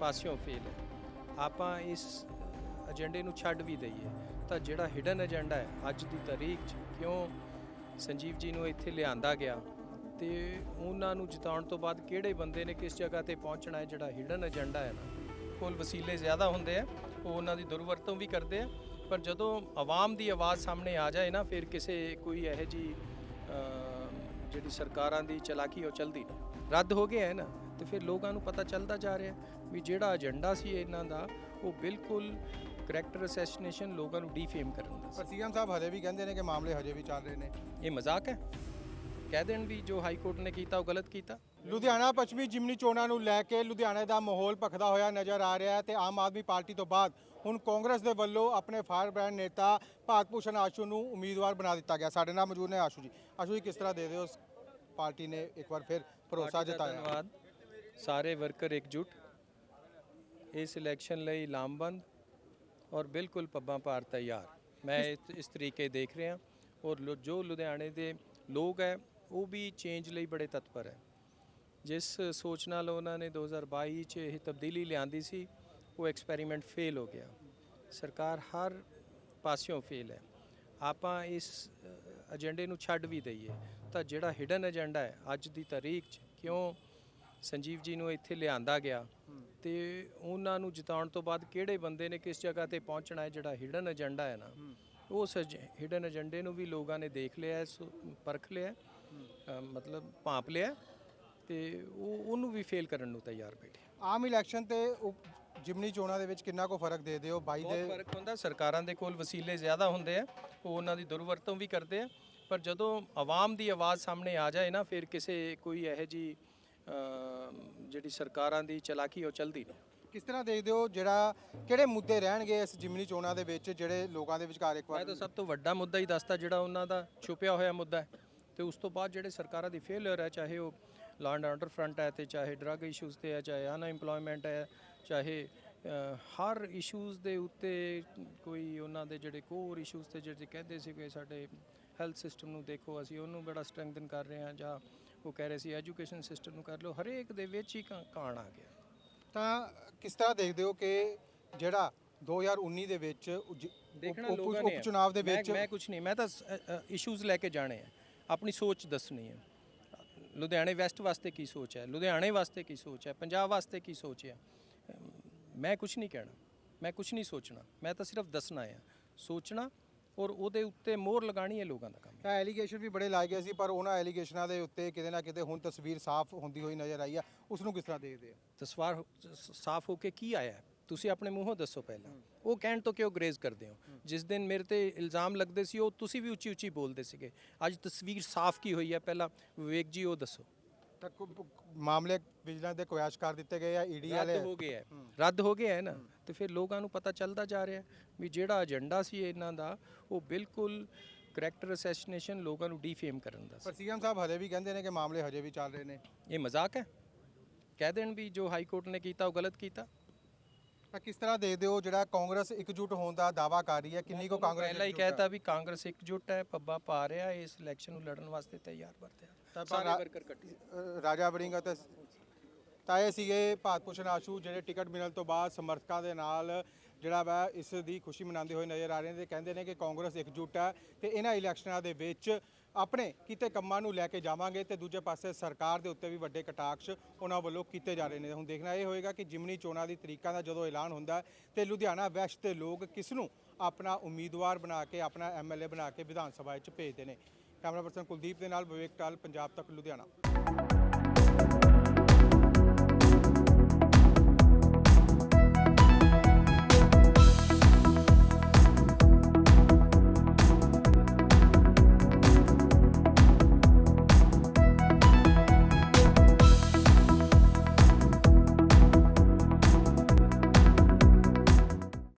ਪਾਸਿਓਂ ਫੇਲ ਹੈ। ਆਪਾਂ ਇਸ ਏਜੰਡੇ ਨੂੰ ਛੱਡ ਵੀ ਦਈਏ। ਤਾਂ ਜਿਹੜਾ ਹਿਡਨ ਏਜੰਡਾ ਹੈ, ਅੱਜ ਦੀ ਤਾਰੀਖ 'ਚ ਕਿਉਂ ਸੰਜੀਵ ਜੀ ਨੂੰ ਇੱਥੇ ਲਿਆਂਦਾ ਗਿਆ ਤੇ ਉਹਨਾਂ ਨੂੰ ਜਿਤਾਉਣ ਤੋਂ ਬਾਅਦ ਕਿਹੜੇ ਬੰਦੇ ਨੇ ਕਿਸ ਜਗ੍ਹਾ ਤੇ ਪਹੁੰਚਣਾ ਹੈ? ਜਿਹੜਾ ਹਿਡਨ ਏਜੰਡਾ ਹੈ ਨਾ, ਕੋਲ ਵਸੀਲੇ ਜ਼ਿਆਦਾ ਹੁੰਦੇ ਆ, ਉਹ ਉਹਨਾਂ ਦੀ ਦੁਰਵਰਤੋਂ ਵੀ ਕਰਦੇ ਆ। ਪਰ ਜਦੋਂ ਆਵਾਮ ਦੀ ਆਵਾਜ਼ ਸਾਹਮਣੇ ਆ ਜਾਏ ਨਾ, ਫਿਰ ਕਿਸੇ ਕੋਈ ਇਹੋ ਜੀ ਜਿਹੜੀ ਸਰਕਾਰਾਂ ਦੀ ਚਲਾਕੀ ਉਹ ਚਲਦੀ ਨਹੀਂ। ਰੱਦ ਹੋ ਗਿਆ ਹੈ ਨਾ। ਤੇ ਫਿਰ ਲੋਕਾਂ ਨੂੰ ਪਤਾ ਚੱਲਦਾ ਜਾ ਰਿਹਾ ਵੀ ਜਿਹੜਾ ਏਜੰਡਾ ਸੀ ਇਹਨਾਂ ਦਾ ਉਹ ਬਿਲਕੁਲ ਕਰੈਕਟਰ ਅਸੈਸੀਨੇਸ਼ਨ ਲੋਕਾਂ ਨੂੰ ਡੀਫੇਮ ਕਰਨ ਦਾ ਸੀ। ਪਰ ਸੀਐਮ ਸਾਹਿਬ ਹਜੇ ਵੀ ਕਹਿੰਦੇ ਨੇ ਕਿ ਮਾਮਲੇ ਹਜੇ ਵੀ ਚੱਲ ਰਹੇ ਨੇ। ਇਹ ਮਜ਼ਾਕ ਹੈ? ਕਹਿ ਦੇਣ ਵੀ ਜੋ ਹਾਈ ਕੋਰਟ ਨੇ ਕੀਤਾ ਉਹ ਗਲਤ ਕੀਤਾ। ਲੁਧਿਆਣਾ ਪੱਛਮੀ ਜਿਮਨੀ ਚੋਣਾਂ ਨੂੰ ਲੈ ਕੇ ਲੁਧਿਆਣੇ ਦਾ ਮਾਹੌਲ ਭਖਦਾ ਹੋਇਆ ਨਜ਼ਰ ਆ ਰਿਹਾ ਹੈ ਤੇ ਆਮ ਆਦਮੀ ਪਾਰਟੀ ਤੋਂ ਬਾਅਦ ਹੁਣ ਕਾਂਗਰਸ ਦੇ ਵੱਲੋਂ ਆਪਣੇ ਫਾਇਰ ਬ੍ਰਾਂਡ ਨੇਤਾ ਭਾਰਤ ਭੂਸ਼ਣ ਆਸ਼ੂ ਨੂੰ ਉਮੀਦਵਾਰ ਬਣਾ ਦਿੱਤਾ ਗਿਆ। ਸਾਡੇ ਨਾਲ ਮੌਜੂਦ ਨੇ ਆਸ਼ੂ ਜੀ। ਆਸ਼ੂ ਜੀ ਕਿਸ ਤਰ੍ਹਾਂ ਦੇ ਦਿਓ ਪਾਰਟੀ ਨੇ ਇੱਕ ਵਾਰ ਫਿਰ ਭਰੋਸਾ ਜਤਾਇਆ। ਧੰਨਵਾਦ। ਸਾਰੇ ਵਰਕਰ ਇਕਜੁੱਟ। ਇਸ ਇਲੈਕਸ਼ਨ ਲਈ ਲਾਮਬੰਦ ਔਰ ਬਿਲਕੁਲ ਪੱਬਾਂ ਭਾਰ ਤਿਆਰ। ਮੈਂ ਇਸ- ਤਰੀਕੇ ਦੇਖ ਰਿਹਾ ਔਰ ਜੋ ਲੁਧਿਆਣੇ ਦੇ ਲੋਕ ਹੈ ਉਹ ਵੀ ਚੇਂਜ ਲਈ ਬੜੇ ਤਤਪਰ ਹੈ। ਜਿਸ ਸੋਚ ਨਾਲ ਉਹਨਾਂ ਨੇ 2022 ਚ ਇਹ ਤਬਦੀਲੀ ਲਿਆਂਦੀ ਸੀ ਉਹ ਐਕਸਪੈਰੀਮੈਂਟ ਫੇਲ ਹੋ ਗਿਆ। ਸਰਕਾਰ ਹਰ ਪਾਸਿਓਂ ਫੇਲ ਹੈ। ਆਪਾਂ ਇਸ ਏਜੰਡੇ ਨੂੰ ਛੱਡ ਵੀ ਦਈਏ। ਤਾਂ ਜਿਹੜਾ ਹਿਡਨ ਏਜੰਡਾ ਹੈ ਅੱਜ ਦੀ ਤਾਰੀਖ 'ਚ ਕਿਉਂ ਸੰਜੀਵ ਜੀ ਨੂੰ ਇੱਥੇ ਲਿਆਂਦਾ ਗਿਆ ਤੇ ਉਹਨਾਂ ਨੂੰ ਜਿਤਾਉਣ ਤੋਂ ਬਾਅਦ ਕਿਹੜੇ ਬੰਦੇ ਨੇ ਕਿਸ ਜਗ੍ਹਾ ਤੇ ਪਹੁੰਚਣਾ ਹੈ ਜਿਹੜਾ ਹਿਡਨ ਏਜੰਡਾ ਹੈ ਨਾ ਉਸ ਹਿਡਨ ਏਜੰਡੇ ਨੂੰ ਵੀ ਲੋਕਾਂ ਨੇ ਦੇਖ ਲਿਆ ਪਰਖ ਲਿਆ ਮਤਲਬ ਭਾਂਪ ਲਿਆ ਤੇ ਉਹ ਉਹਨੂੰ ਵੀ ਫੇਲ ਕਰਨ ਨੂੰ ਤਿਆਰ ਬੈਠੇ। ਆਮ ਇਲੈਕਸ਼ਨ ਤੇ ਉਪ- ਜਿਮਨੀ ਚੋਣਾਂ ਦੇ ਵਿੱਚ ਕਿੰਨਾ ਕੋ ਫ਼ਰਕ ਦੇ ਦਿਓ? 22 ਬਹੁਤ ਦੇ ਫ਼ਰਕ ਹੁੰਦਾ ਸਰਕਾਰਾਂ ਦੇ ਕੋਲ ਵਸੀਲੇ ਜ਼ਿਆਦਾ ਹੁੰਦੇ ਆ ਉਹ ਉਹਨਾਂ ਦੀ ਦੁਰਵਰਤੋਂ ਵੀ ਕਰਦੇ ਆ ਪਰ ਜਦੋਂ ਆਵਾਮ ਦੀ ਆਵਾਜ਼ ਸਾਹਮਣੇ ਆ ਜਾਏ ਨਾ ਫਿਰ ਕਿਸੇ ਕੋਈ ਇਹੋ ਜੀ ਜਿਹੜੀ ਸਰਕਾਰਾਂ ਦੀ ਚਲਾਕੀ ਉਹ ਚਲਦੀ ਨਹੀਂ। ਕਿਸ ਤਰ੍ਹਾਂ ਦੇਖਦੇ ਹੋ ਜਿਹੜਾ ਕਿਹੜੇ ਮੁੱਦੇ ਰਹਿਣਗੇ ਇਸ ਜਿਮਨੀ ਚੋਣਾਂ ਦੇ ਵਿੱਚ ਜਿਹੜੇ ਲੋਕਾਂ ਦੇ ਵਿਚਕਾਰ ਇੱਕ ਮੈਂ ਵਾਰ ਤਾਂ ਸਭ ਤੋਂ ਵੱਡਾ ਮੁੱਦਾ ਹੀ ਦੱਸਦਾ ਜਿਹੜਾ ਉਹਨਾਂ ਦਾ ਛੁਪਿਆ ਹੋਇਆ ਮੁੱਦਾ ਹੈ। ਤੇ ਉਸ ਤੋਂ ਬਾਅਦ ਜਿਹੜੇ ਸਰਕਾਰਾਂ ਦੀ ਫੇਲਿਅਰ ਹੈ ਚਾਹੇ ਉਹ ਲਾਅ ਐਂਡ ਆਰਡਰ ਫਰੰਟ ਹੈ ਤੇ ਚਾਹੇ ਡਰੱਗ ਇਸ਼ੂਜ਼ ਤੇ ਹੈ ਚਾਹੇ ਅਨਐਮਪਲੋਇਮੈਂਟ ਹੈ ਚਾਹੇ ਹਰ ਇਸ਼ੂਜ਼ ਦੇ ਉੱਤੇ ਕੋਈ ਉਹਨਾਂ ਦੇ ਜਿਹੜੇ ਕੋਰ ਇਸ਼ੂਜ਼ ਤੇ ਜਿਹੜੇ ਕਹਿੰਦੇ ਸੀ ਕਿ ਸਾਡੇ ਹੈਲਥ ਸਿਸਟਮ ਨੂੰ ਦੇਖੋ ਅਸੀਂ ਉਹਨੂੰ ਬੜਾ ਸਟਰੈਂਥਨ ਕਰ ਰਹੇ ਹਾਂ ਜਾਂ ਉਹ ਕਹਿ ਰਹੇ ਸੀ ਐਜੂਕੇਸ਼ਨ ਸਿਸਟਮ ਨੂੰ ਕਰ ਲਓ ਹਰੇਕ ਦੇ ਵਿੱਚ ਹੀ ਕਾਣ ਆ ਗਿਆ। ਤਾਂ ਕਿਸ ਤਰ੍ਹਾਂ ਦੇਖਦੇ ਹੋ ਕਿ ਜਿਹੜਾ 2019 ਦੇ ਵਿੱਚ ਉਜ- ਦੇਖਣਾ ਉਪ- ਲੋਕਾਂ ਨੇ ਉਪ ਚੁਣਾਵ ਦੇ ਵਿੱਚ ਮੈਂ ਕੁਝ ਨਹੀਂ ਮੈਂ ਤਾਂ ਇਸ਼ੂਜ਼ ਲੈ ਕੇ ਜਾਣੇ ਆ। ਆਪਣੀ ਸੋਚ ਦੱਸਣੀ ਹੈ ਲੁਧਿਆਣੇ ਵੈਸਟ ਵਾਸਤੇ ਕੀ ਸੋਚ ਹੈ ਲੁਧਿਆਣੇ ਵਾਸਤੇ ਕੀ ਸੋਚ ਹੈ ਪੰਜਾਬ ਵਾਸਤੇ ਕੀ ਸੋਚ ਹੈ ਅਮ, ਮੈਂ ਕੁਝ ਨਹੀਂ ਕਹਿਣਾ। ਮੈਂ ਕੁਝ ਨਹੀਂ ਸੋਚਣਾ। ਮੈਂ ਤਾਂ ਸਿਰਫ ਦੱਸਣਾ ਹੈ ਸੋਚਣਾ ਔਰ ਉਹਦੇ ਉੱਤੇ ਮੋਹਰ ਲਗਾਣੀ ਹੈ ਲੋਕਾਂ ਦਾ ਕੰਮ। ਹੈ ਐਲੀਗੇਸ਼ਨ ਵੀ ਬੜੇ ਲਾਏ ਗਏ ਸੀ ਪਰ ਉਹਨਾਂ ਐਲੀਗੇਸ਼ਨਾਂ ਦੇ ਉੱਤੇ ਕਿਤੇ ਨਾ ਕਿਤੇ ਹੁਣ ਤਸਵੀਰ ਸਾਫ਼ ਹੁੰਦੀ ਹੋਈ ਨਜ਼ਰ ਆਈ ਆ। ਉਸ ਨੂੰ ਕਿਸ ਤਰ੍ਹਾਂ ਦੇਖਦੇ ਹੋ ਤਸਵਾਰ ਸਾਫ਼ ਹੋ ਕੇ ਕੀ ਆਇਆ? ਤੁਸੀਂ ਆਪਣੇ ਮੂੰਹੋਂ ਦੱਸੋ ਪਹਿਲਾਂ। ਉਹ ਕਹਿਣ ਤੋਂ ਕਿਉਂ ਗਰੇਜ਼ ਕਰਦੇ ਹੋ? ਜਿਸ ਦਿਨ ਮੇਰੇ ਤੇ ਇਲਜ਼ਾਮ ਲੱਗਦੇ ਸੀ ਉਹ ਤੁਸੀਂ ਵੀ ਉੱਚੀ ਉੱਚੀ ਬੋਲਦੇ ਸੀਗੇ। ਅੱਜ ਤਸਵੀਰ ਸਾਫ਼ ਕੀ ਹੋਈ ਹੈ? ਪਹਿਲਾਂ ਵਿਵੇਕ ਜੀ ਉਹ ਦੱਸੋ। ਮਾਮਲੇ ਵਿਜੀਲੈਂਸ ਦੇ ਕੁਐਸ਼ ਕਰ ਦਿੱਤੇ ਗਏ ਆ? ਈਡੀ ਰੱਦ ਵਾਲੇ? ਹੋ ਗਿਆ ਹੈ। ਰੱਦ ਹੋ ਗਿਆ ਹੈ ਨਾ? ਤੇ ਫਿਰ ਲੋਕਾਂ ਨੂੰ ਪਤਾ ਚੱਲਦਾ ਜਾ ਰਿਹਾ ਵੀ ਜਿਹੜਾ ਏਜੰਡਾ ਸੀ ਇਹਨਾਂ ਦਾ ਉਹ ਬਿਲਕੁਲ ਕਰੈਕਟਰ ਅਸੈਸੀਨੇਸ਼ਨ ਲੋਕਾਂ ਨੂੰ ਡੀਫੇਮ ਕਰਨ ਦਾ ਸੀ। ਪਰ ਸੀਐਮ ਸਾਹਿਬ ਹਜੇ ਵੀ ਕਹਿੰਦੇ ਨੇ ਕਿ ਮਾਮਲੇ ਹਜੇ ਵੀ ਚੱਲ ਰਹੇ ਨੇ। ਇਹ ਮਜ਼ਾਕ ਹੈ? ਕਹਿ ਦੇਣ ਵੀ ਜੋ ਹਾਈ ਕੋਰਟ ਨੇ ਕੀਤਾ ਉਹ ਗਲਤ ਕੀਤਾ? ਤਾਂ ਕਿਸ ਤਰ੍ਹਾਂ ਦੇਖਦੇ ਹੋ ਜਿਹੜਾ ਕਾਂਗਰਸ ਇਕਜੁੱਟ ਹੋਣ ਦਾ ਦਾਵਾ ਕਰ ਰਹੀ ਹੈ? ਕਿੰਨੀ ਕੋ ਕਾਂਗਰਸ ਪਹਿਲਾਂ ਹੀ? ਕਹਿਤਾ ਵੀ ਕਾਂਗਰਸ ਇਕਜੁੱਟ ਹੈ ਪੱਬਾ ਪਾ ਰਿਹਾ ਇਸ ਇਲੈਕਸ਼ਨ ਨੂੰ ਲੜਨ ਵਾਸਤੇ ਤਿਆਰ ਵਰਤਿਆ। ਤਾਂ ਸਾਰੇ ਵਰਕਰ ਅ, ਰਾਜਾ ਵੜਿੰਗ ਅਤੇ ਤਾਂ ਇਹ ਸੀਗੇ ਭਾਰਤ ਭੂਸ਼ਣ ਆਸ਼ੂ, ਜਿਹੜੇ ਟਿਕਟ ਮਿਲਣ ਤੋਂ ਬਾਅਦ ਸਮਰਥਕਾਂ ਦੇ ਨਾਲ ਜਿਹੜਾ ਵਾ ਇਸ ਦੀ ਖੁਸ਼ੀ ਮਨਾਉਂਦੇ ਹੋਏ ਨਜ਼ਰ ਆ ਰਹੇ ਨੇ ਤੇ ਕਹਿੰਦੇ ਨੇ ਕਿ ਕਾਂਗਰਸ ਇਕਜੁੱਟ ਹੈ ਤੇ ਇਹਨਾਂ ਇਲੈਕਸ਼ਨਾਂ ਦੇ ਵਿੱਚ ਆਪਣੇ ਕੀਤੇ ਕੰਮਾਂ ਨੂੰ ਲੈ ਕੇ ਜਾਵਾਂਗੇ ਤੇ ਦੂਜੇ ਪਾਸੇ ਸਰਕਾਰ ਦੇ ਉੱਤੇ ਵੀ ਵੱਡੇ ਕਟਾਕਸ਼ ਉਹਨਾਂ ਵੱਲੋਂ ਕੀਤੇ ਜਾ ਰਹੇ ਨੇ। ਹੁਣ ਦੇਖਣਾ ਇਹ ਹੋਏਗਾ ਕਿ ਜਿਮਨੀ ਚੋਣਾਂ ਦੀ ਤਰੀਕਾਂ ਦਾ ਜਦੋਂ ਐਲਾਨ ਹੁੰਦਾ ਹੈ ਤੇ ਲੁਧਿਆਣਾ ਵੈਸਟ ਦੇ ਲੋਕ ਕਿਸ ਨੂੰ ਆਪਣਾ ਉਮੀਦਵਾਰ ਬਣਾ ਕੇ, ਆਪਣਾ ਐਮਐਲਏ ਬਣਾ ਕੇ ਵਿਧਾਨ ਸਭਾ ਵਿੱਚ ਭੇਜਦੇ ਨੇ। ਕੈਮਰਾ ਪਰਸਨ ਕੁਲਦੀਪ ਦੇ ਨਾਲ ਵਿਵੇਕ ਟਾਲ, ਪੰਜਾਬ ਤੱਕ, ਲੁਧਿਆਣਾ।